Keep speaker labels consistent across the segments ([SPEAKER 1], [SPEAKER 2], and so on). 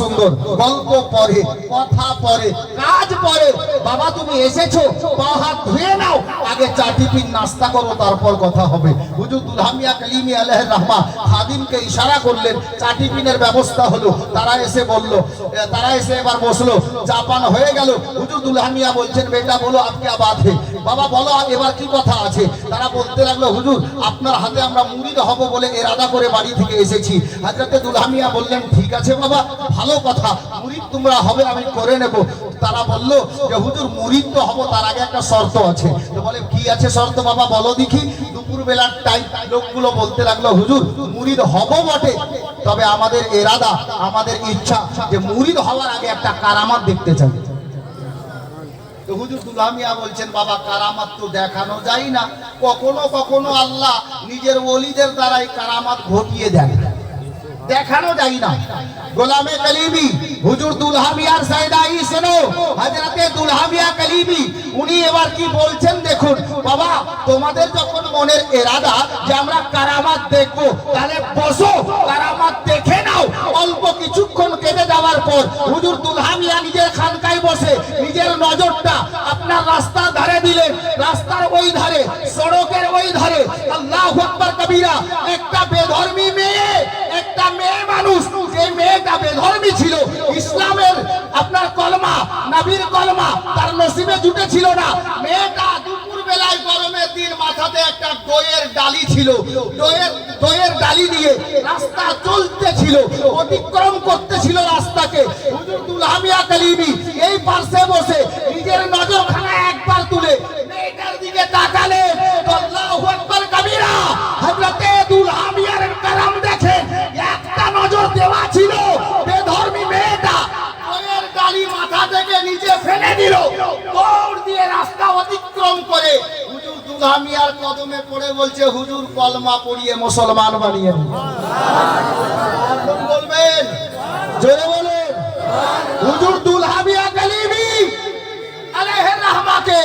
[SPEAKER 1] সুন্দর গল্প পরে কথা পরে কাজ পরে বাবা, তুমি এসেছ, পা হাত ধুয়ে নাও। আগে চা টিফিন, নাস্তা করো, তারপর কথা হবে। হুজুর দুলহামিয়া কালিমি আলহ রহমা খাদিমকে ইশারা করলেন, চা টিফিনের ব্যবস্থা হলো। তারা এসে বলল তারা এসে এবার বসল চা পান হয়ে গেল। হুজুর দুলহামিয়া বলছেন, বেটা, বলো আপনি আবাদ হে। বাবা, বলো, এবার কি কথা আছে? তারা বলতে লাগল, হুজুর, আপনার হাতে আমরা মুড়িদ হব বলে এরাদা করে বাড়ি থেকে এসেছি। হাজরতে দুলহামিয়া বললেন, ঠিক আছে বাবা ভালো কথা মুড়িদ তোমরা হবে, আমি করে নেব। তারা বলল যে, হুজুর মুড়িদ তো হব, তার আগে একটা শর্ত আছে। তো বলে, কি আছে শর্ত বাবা, বলো দেখি। দুপুর বেলার টাইম লোকগুলো বলতে লাগল, হুজুর মুড়িদ হব বটে, তবে আমাদের এরাদা, আমাদের ইচ্ছা যে মুড়িদ হওয়ার আগে একটা কারামাত দেখতে চাই। হুজুর দুলামিয়া বলছেন, বাবা, কারামাত তো দেখানো যায় না। কখনো কখনো আল্লাহ নিজের ওলিদের দ্বারাই কারামাত ঘটিয়ে দেন। দেখানো যায় না। গোলামে কালিমি, হুজুর দুলহামিয়ার সাইদাই শোনো হযরতে দুলহামিয়া কালিমি, উনি এবার কি বলছেন দেখুন, বাবা, তোমাদের যখন মনের এরাদা যে আমরা কারামাত দেখব, তাহলে বসো, কারামাত দেখে নাও, অল্প কিছুক্ষণ কেটে যাওয়ার পর হুজুর দুলহামিয়া নিজের খানকায় বসে, নিজের নজরটা আপনার রাস্তার ধারে দিলেন, রাস্তার ওই ধারে, সড়কের ওই ধারে, আল্লাহু আকবার কবিরা, একটা বেধর্মী মেয়ে নবীর কলমা, তার নসিবে জুটে ছিল না। মেয়েটা দুপুর বেলায় গরমের দিন মাথাতে একটা দইয়ের ডালি ছিল। দইয়ের দইয়ের ডালি নিয়ে রাস্তা চলতে ছিল, অতিক্রম করতে ছিল রাস্তাকে। হুজুর দুলহামিয়া কালিমি এই পাশে বসে নিজের নজরখানা থেকে নিচে ফেলে দিল। দৌড় দিয়ে রাস্তা অতিক্রম করে হুজুর দুলহামিয়ার কদমে পড়ে বলছে, হুজুর, কলমা পড়িয়ে মুসলমান বানিয়ে বলবেন, জোরে বলেন, হুজুর দুলহামিয়া কালিমি আলাইহি রাহমাকে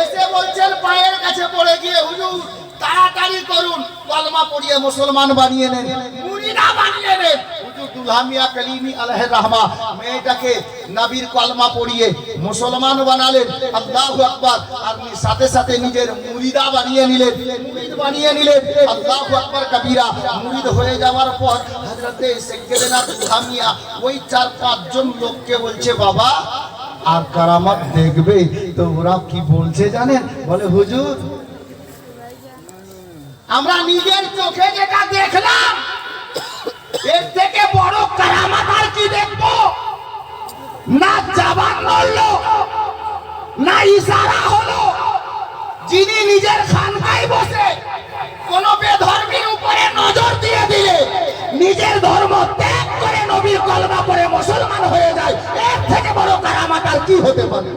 [SPEAKER 1] এসে বলছেন, পায়ের কাছে পড়ে গিয়ে হুজুর, তাড়াতাড়ি করুন। কলমা পড়িয়ে মুসলমান বানিয়ে নেন মুরিদা বানিয়ে নেন হুজুর দুলহামিয়া কালিমি আলাইহি রাহমা, মেয়েটাকে নবীর কলমা পড়িয়ে মুসলমান বানালেন। আল্লাহু আকবার। আর উনি সাথে সাথে নিজের মুরিদা বানিয়ে নিলেন। মুরিদ বানিয়ে নিলেন। আল্লাহু আকবার কবিরা, মুরিদ হয়ে যাওয়ার পর হযরতে সাইয়েদনা দুলহামিয়া ওই চার পাঁচজন লোককে বলছে, বাবা, আর কারামাত দেখবে তো ওরা কি বলছে জানেন? বলে, হুজুর আমরা নিজের চোখে যেটা দেখলাম, এর থেকে বড় কারামাত আর কি দেখব? না জাবান নড়লো না ইশারা হলো। যিনি নিজের খানকায় বসে কোন বেধর্মীর উপরে নজর দিয়ে দিলে, নিজের ধর্ম ত্যাগ করে নবীর কলমা পড়ে মুসলমান হয়ে যায়, এর থেকে বড় কারামাত আর কি হতে পারে?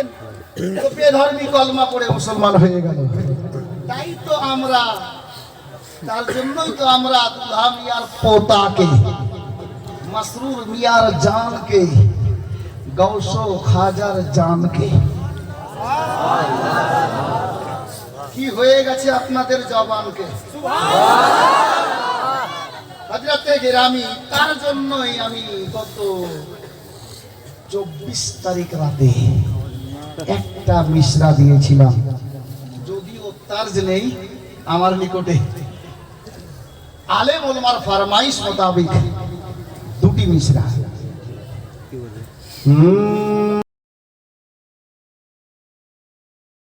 [SPEAKER 1] একটা দিলেন তো কলমা পড়ে মুসলমান হয়ে গেল। তাই তো আমরা, তার জন্যই তো আমরা দুলহা মিয়ার পোতাকে, মসরুর মিয়ার জানকে গৌসো খাজার জানকে। কি হয়ে গেছে আপনাদের জবানকে? হজরতে গেরামি, তার জন্যই আমি গত চব্বিশ তারিখ রাতে একটা মিশ্রা দিয়েছিলাম। যদিও তার নেই আমার নিকটে। আলে মোলমার ফারমাইশ মোতাবিক দুটি মিশ্রা। হুম।